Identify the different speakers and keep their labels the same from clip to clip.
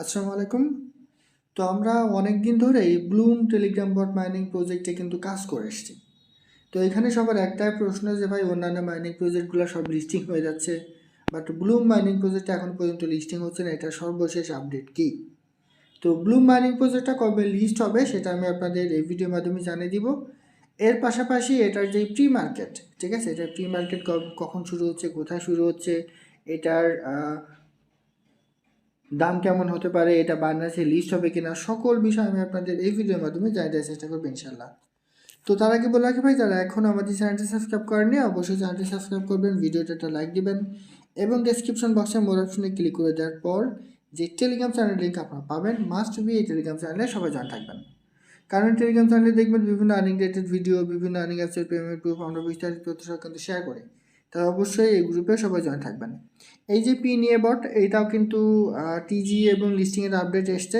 Speaker 1: আসসালামু আলাইকুম। তো আমরা অনেক দিন ধরেই ব্লুম টেলিগ্রাম বট মাইনিং প্রজেক্টে কিন্তু কাজ করে এসেছি। তো এখানে সবার একটাই প্রশ্ন যে ভাই, অন্যান্য মাইনিং প্রজেক্টগুলো সব লিস্টিং হয়ে যাচ্ছে। বাট ব্লুম মাইনিং প্রজেক্টটা এখন পর্যন্ত লিস্টিং হচ্ছে না, এটা সর্বশেষ আপডেট কি? তো ব্লুম মাইনিং প্রজেক্টটা কবে লিস্ট হবে সেটা আমি আপনাদের এই ভিডিওর মাধ্যমে জানিয়ে দিব। এর পাশাপাশি এটার যে প্রি মার্কেট ঠিক আছে? এটার প্রি মার্কেট কখন শুরু হচ্ছে, কোথায় শুরু হচ্ছে? এটার দাম কেমন হতে পারে, এটা বার্নাসে লিস্ট হবে কিনা, সকল বিষয় আমি আপনাদের এই ভিডিওর মাধ্যমে দেওয়ার চেষ্টা করব ইনশাল্লাহ তো তার আগে বলে রাখি ভাই, যারা এখন আমাদের চ্যানেলটি সাবস্ক্রাইব করেননি, অবশ্যই চ্যানেলটি সাবস্ক্রাইব করবেন ভিডিওটা একটা লাইক দিবেন, এবং ডেসক্রিপশন বক্সে মোর অপশনে ক্লিক করে দেওয়ার পর যে টেলিগ্রাম চ্যানেল লিঙ্ক আপনারা পাবেন মাস্ট বি এই টেলিগ্রাম চ্যানেলে সবাই জয়েন থাকবেন। কারণ টেলিগ্রাম চ্যানেলে দেখবেন বিভিন্ন আর্নিং রিলেটেড ভিডিও বিভিন্ন আর্নিং অ্যাপসের পেমেন্ট প্রুফ আমরা বিস্তারিত তথ্য কিন্তু শেয়ার করি। তাই অবশ্যই এই গ্রুপে সবাই জয়েন থাকবেন। এই যে পি নিয়ে বট এইটাও কিন্তু টিজি এবং লিস্টিংয়ের আপডেট এসছে।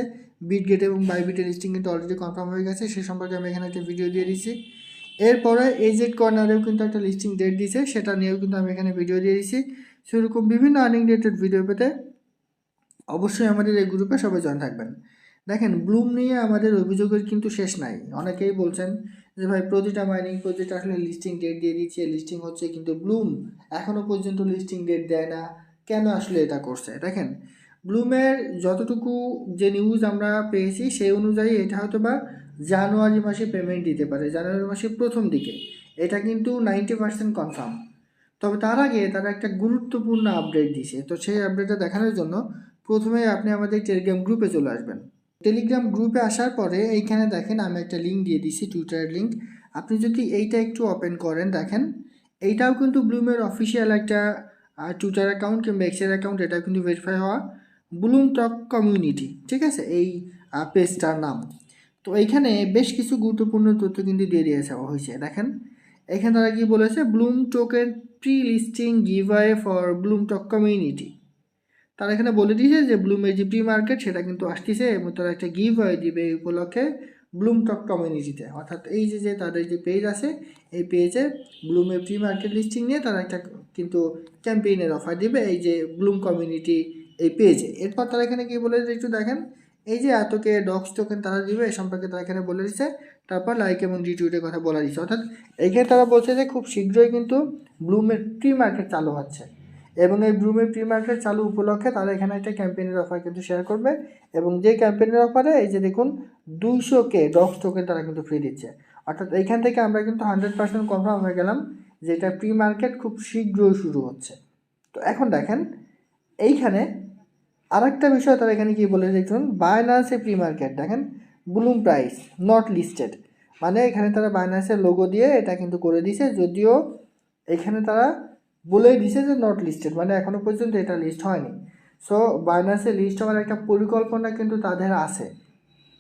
Speaker 1: বিটগেট এবং বাইবিটের লিস্টিং কিন্তু অলরেডি কনফার্ম হয়ে গেছে, সে সম্পর্কে আমি এখানে একটা ভিডিও দিয়ে দিয়েছি এরপরে এজেড কর্নারেও কিন্তু একটা লিস্টিং ডেট দিয়েছে সেটা নিয়েও কিন্তু আমি এখানে ভিডিও দিয়ে দিয়েছি সেরকম বিভিন্ন আর্নিং রিলেটেড ভিডিও পেতে অবশ্যই আমাদের এই গ্রুপে সবাই জয়েন থাকবেন। দেখেন ব্লুম নিয়ে আমাদের অভিযোগের কিন্তু শেষ নাই। অনেকেই বলছেন যে ভাই প্রতিটা মাইনিং প্রজেক্ট আসলে লিস্টিং ডেট দিয়ে দিচ্ছে লিস্টিং হচ্ছে কিন্তু ব্লুম এখনও পর্যন্ত লিস্টিং ডেট দেয় না। কেন আসলে এটা করছে? দেখেন ব্লুমের যতটুকু যে নিউজ আমরা পেয়েছি, সেই অনুযায়ী এটা হয়তো বা জানুয়ারি মাসে পেমেন্ট দিতে পারে। জানুয়ারি মাসের প্রথম দিকে। এটা কিন্তু নাইনটি পার্সেন্ট কনফার্ম তবে তার আগে তারা একটা গুরুত্বপূর্ণ আপডেট দিছে। তো সেই আপডেটটা দেখানোর জন্য প্রথমে আপনি আমাদের টেলিগ্রাম গ্রুপে চলে আসবেন। টেলিগ্রাম গ্রুপে আসার পরে এইখানে দেখেন আমি একটা লিঙ্ক দিয়ে দিছি টুইটারের লিঙ্ক আপনি যদি এইটা একটু ওপেন করেন, দেখেন, এইটাও কিন্তু ব্লুমের অফিসিয়াল একটা টুইটার অ্যাকাউন্ট কিংবা এক্সের অ্যাকাউন্ট এটাও কিন্তু ভেরিফাই হওয়া ব্লুম টক কমিউনিটি ঠিক আছে? এই পেজটার নাম। তো এইখানে বেশ কিছু গুরুত্বপূর্ণ তথ্য কিন্তু দিয়ে দিয়েছে, হয়েছে, দেখেন। এখানে তারা কি বলেছে? Bloom token pre listing give for Bloom talk community তারা এখানে বলে দিয়েছে যে ব্লুমের যে প্রি মার্কেট সেটা কিন্তু আসতেছে এবং তারা একটা গিভ হয়ে দিবে এই উপলক্ষে ব্লুম টক কমিউনিটিতে অর্থাৎ এই যে যে তাদের যে পেজ আছে, এই পেজে ব্লুমের প্রি মার্কেট লিস্টিং নিয়ে তারা একটা কিন্তু ক্যাম্পেইনের অফার দিবে এই যে ব্লুম কমিউনিটি এই পেজে এরপর তারা এখানে কি বলে একটু দেখেন। এই যে এতকে ডক্স টোকেন তারা দিবে, এ সম্পর্কে তারা এখানে বলে দিচ্ছে। তারপর লাইক এবং রিটুইটের কথা বলা দিচ্ছে। অর্থাৎ এইখানে তারা বলছে যে খুব শীঘ্রই কিন্তু ব্লুমের প্রি মার্কেট চালু হচ্ছে। এবং এই ব্লুমের প্রি মার্কেট চালু উপলক্ষে তারা এখানে একটা ক্যাম্পেইনের অফার কিন্তু শেয়ার করবে এবং যে ক্যাম্পেইনের অফারে এই যে দেখুন দুইশো কে ডক্স টোকেন তারা কিন্তু ফ্রি দিচ্ছে। অর্থাৎ এইখান থেকে আমরা কিন্তু হান্ড্রেড পার্সেন্ট কনফার্ম হয়ে গেলাম যে এটা প্রি মার্কেট খুব শীঘ্রই শুরু হচ্ছে। তো এখন দেখেন, এইখানে আরেকটা বিষয় তারা এখানে কি বলে দেখুন বায়নান্সে প্রি মার্কেট দেখেন ব্লুম প্রাইস নট লিস্টেড মানে এখানে তারা বায়নান্সের লোগো দিয়ে এটা কিন্তু করে দিয়েছে, যদিও এখানে তারা বলেই দিছে যে নট লিস্টেড মানে এখনও পর্যন্ত এটা লিস্ট হয়নি। সো বায়নান্সে লিস্ট হওয়ার একটা পরিকল্পনা কিন্তু তাদের আছে।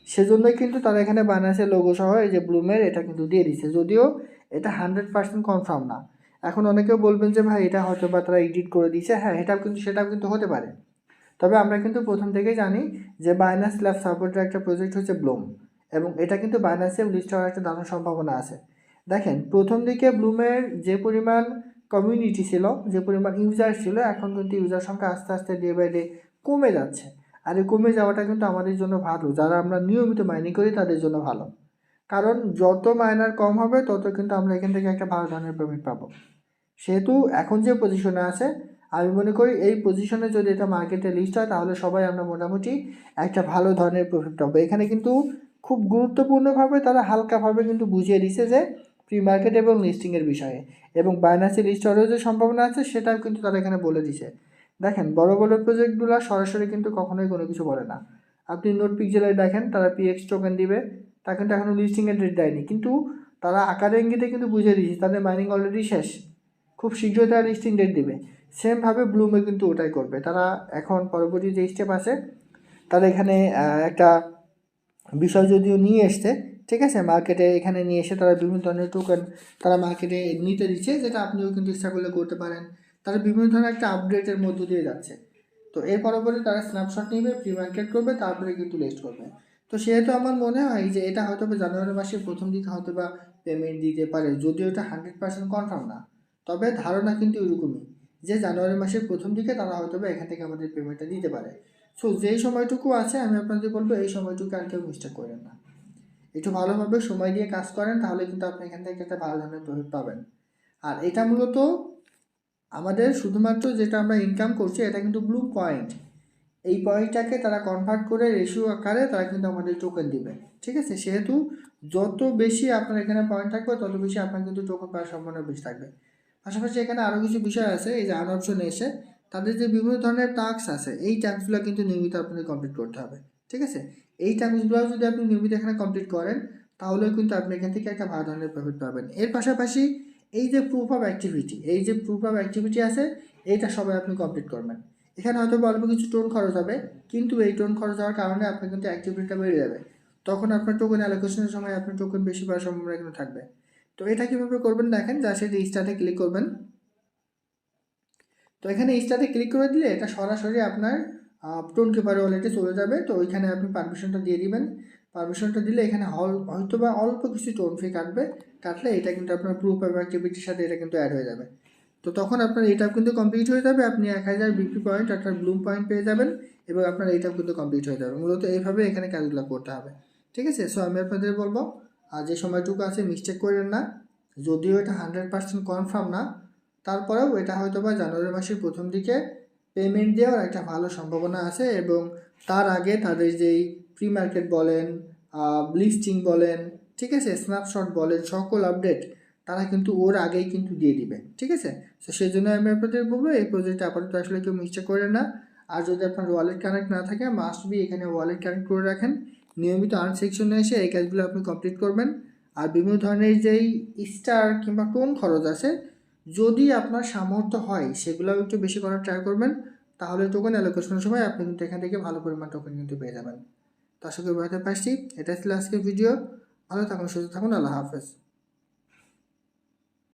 Speaker 1: সেজন্যই কিন্তু তারা এখানে বায়নান্সের লোগো সহ এই যে ব্লুমের এটা কিন্তু দিয়ে দিছে। যদিও এটা হান্ড্রেড পার্সেন্ট কনফার্ম না। এখন অনেকেও বলবেন যে, ভাই, এটা হয়তো বা তারা এডিট করে দিয়েছে। হ্যাঁ এটাও কিন্তু, সেটাও কিন্তু হতে পারে। তবে আমরা কিন্তু প্রথম থেকেই জানি যে বাইনান্স ল্যাব সাপোর্টের একটা প্রজেক্ট হচ্ছে ব্লুম এবং এটা কিন্তু বাইনান্সে লিস্ট হওয়ার একটা দারুণ সম্ভাবনা আছে। দেখেন, প্রথম দিকে ব্লুমের যে পরিমাণ কমিউনিটি ছিল, যে পরিমাণ ইউজার ছিল, এখন কিন্তু ইউজার সংখ্যা আস্তে আস্তে ডে বাই ডে কমে যাচ্ছে। আর এই কমে যাওয়াটা কিন্তু আমাদের জন্য ভালো, যারা আমরা নিয়মিত মাইনিং করি তাদের জন্য ভালো। কারণ যত মাইনার কম হবে, তত কিন্তু আমরা এখান থেকে একটা ভালো ধরনের প্রফিট পাবো। সেহেতু এখন যে পজিশনে আছে, আমি মনে করি এই পজিশনে যদি এটা মার্কেটে লিস্ট হয়, তাহলে সবাই আমরা মোটামুটি একটা ভালো ধরনের প্রফিট পাবো। এখানে কিন্তু খুব গুরুত্বপূর্ণভাবে তারা হালকাভাবে কিন্তু বুঝিয়ে দিছে যে প্রি মার্কেট এবং লিস্টিংয়ের বিষয়ে এবং বাইনান্সে লিস্ট যে সম্ভাবনা আছে, সেটাও কিন্তু তারা এখানে বলে দিছে দেখেন, বড় বড় প্রজেক্টগুলো সরাসরি কিন্তু কখনোই কোনো কিছু বলে না। আপনি নোট পিকজেলায় দেখেন, তারা পিএক্স টোকেন দিবে, তা কিন্তু এখনও লিস্টিংয়ের ডেট দেয়নি। কিন্তু তারা আকারে ইঙ্গিতে কিন্তু বুঝিয়ে দিয়েছে, তাদের মাইনিং অলরেডি শেষ। খুব শীঘ্রই তারা লিস্টিং ডেট দেবে। সেমভাবে ব্লুমে কিন্তু ওটাই করবে। তারা এখন পরবর্তী যে স্টেপ আছে, তারা এখানে একটা বিষয় যদিও নিয়ে এসছে ঠিক আছে? মার্কেটে এখানে নিয়ে এসে তারা বিভিন্ন ধরনের টোকেন তারা মার্কেটে নিতে দিচ্ছে, যেটা আপনিও কিন্তু ইচ্ছা করলে করতে পারেন। তারা বিভিন্ন ধরনের একটা আপডেটের মধ্য দিয়ে যাচ্ছে। তো এর পরবর্তী তারা স্ন্যাপশট নিবে প্রি মার্কেট করবে, তারপরে কিন্তু লিস্ট করবে। তো সেহেতু আমার মনে হয় যে এটা হয়তো বা জানুয়ারি মাসের প্রথম দিকে হয়তো বা পেমেন্ট দিতে পারে, যদিও এটা হান্ড্রেড পার্সেন্ট কনফার্ম না। তবে ধারণা কিন্তু এরকমই যে জানুয়ারি মাসের প্রথম দিকে তারা হয়তো বা এখান থেকে আমাদের পেমেন্টটা দিতে পারে। সো যেই সময়টুকু আছে, আমি আপনাদের বলব, এই সময়টুকু আর কেউ মিস্টেক করেন না। একটু ভালোভাবে সময় দিয়ে কাজ করেন, তাহলে কিন্তু আপনি এখান থেকে একটা ভালো ধরনের প্রফিট পাবেন। আর এটা মূলত আমাদের শুধুমাত্র যেটা আমরা ইনকাম করছি, এটা কিন্তু ব্লু পয়েন্ট এই পয়েন্টটাকে তারা কনভার্ট করে রেশিও আকারে তারা কিন্তু আমাদের টোকেন দিবে। ঠিক আছে? সেহেতু যত বেশি আপনার এখানে পয়েন্ট থাকবে, তত বেশি আপনার কিন্তু টোকেন পাওয়ার সম্ভাবনা বেশি থাকবে। পাশাপাশি এখানে আরও কিছু বিষয় আছে, এই যে আন অপশনে এসে তাদের যে বিভিন্ন ধরনের টাস্ক আছে, এই টাস্কগুলো কিন্তু নিয়মিত আপনাকে কমপ্লিট করতে হবে। ঠিক আছে? এই টাস্কগুলো যদি আপনি নিয়মিত এখানে কমপ্লিট করেন, তাহলে কিন্তু আপনি এখান থেকে একটা ভালো ধরনের প্রফিট পাবেন। এর পাশাপাশি এই যে প্রুফ অফ অ্যাক্টিভিটি এই যে প্রুফ অফ অ্যাক্টিভিটি আছে, এইটা সবাই আপনি কমপ্লিট করবেন। এখানে হয়তো অল্প কিছু টোন খরচ হবে, কিন্তু এই টোন খরচ হওয়ার কারণে আপনার কিন্তু অ্যাক্টিভিটিটা বেড়ে যাবে। তখন আপনার টোকেন অ্যালোকেশনের সময় আপনার টোকেন বেশি পাওয়ার সম্ভাবনা কিন্তু থাকবে। তো এটা কীভাবে করবেন দেখেন যা সেটা স্টার্টে ক্লিক করবেন। তো এখানে স্টার্টে ক্লিক করে দিলে এটা সরাসরি আপনার টোন কিপার ওয়ালেটে চলে যাবে, তো ওইখানে আপনি পারমিশনটা দিয়ে দিবেন। পারমিশনটা দিলে এখানে হল হয়তো বা অল্প কিছু টোন ফি কাটবে, কাটলে এটা কিন্তু আপনার প্রুফ অফ অ্যাক্টিভিটির সাথে এটা কিন্তু অ্যাড হয়ে যাবে। তো তখন আপনার এটা কিন্তু কমপ্লিট হয়ে যাবে, আপনি এক হাজার বিপি পয়েন্ট একটা ব্লুম পয়েন্ট পেয়ে যাবেন, এবং আপনার এইটাও কিন্তু কমপ্লিট হয়ে যাবে। মূলত এইভাবে এখানে কাজগুলো করতে হবে। ঠিক আছে? সো আমি আপনাদের বলব আর যে সময়টুকু আছে মিস্টেক করেন না। যদিও এটা হান্ড্রেড পার্সেন্ট কনফার্ম না, তারপরেও এটা হয়তো বা জানুয়ারি মাসের প্রথম দিকে পেমেন্ট দেওয়ার একটা ভালো সম্ভাবনা আছে এবং তার আগে তাদের যেই প্রি মার্কেট বলেন ব্লিস্টিং বলেন, ঠিক আছে স্ন্যাপশট বলেন, সকল আপডেট তারা কিন্তু ওর আগেই কিন্তু দিয়ে দিবে ঠিক আছে? তো সেই জন্য আমি আপনাদের বলব এই প্রজেক্টে আপাতত আসলে কেউ মিস্টেক করে না। আর যদি আপনার ওয়ালেট কানেক্ট না থাকে মাস্ট বি এখানে ওয়ালেট কানেক্ট করে রাখেন। নিয়মিত আর্ন সেকশনে এসে এই কাজগুলো আপনি কমপ্লিট করবেন। আর বিভিন্ন ধরনের যেই স্টার কিংবা কোন খরচ আছে যদি আপনার সামর্থ্য হয়, সেগুলো একটু বেশি করার ট্রাই করবেন, তাহলে টোকেন অ্যালোকেশনের সময় আপনি কিন্তু এখান থেকে ভালো পরিমাণ টোকেন কিন্তু পেয়ে যাবেন। তো আশা করি বুঝতে পারছি। এটা ছিল আজকের ভিডিও ভালো থাকুন, সুস্থ থাকুন, আল্লাহ হাফেজ।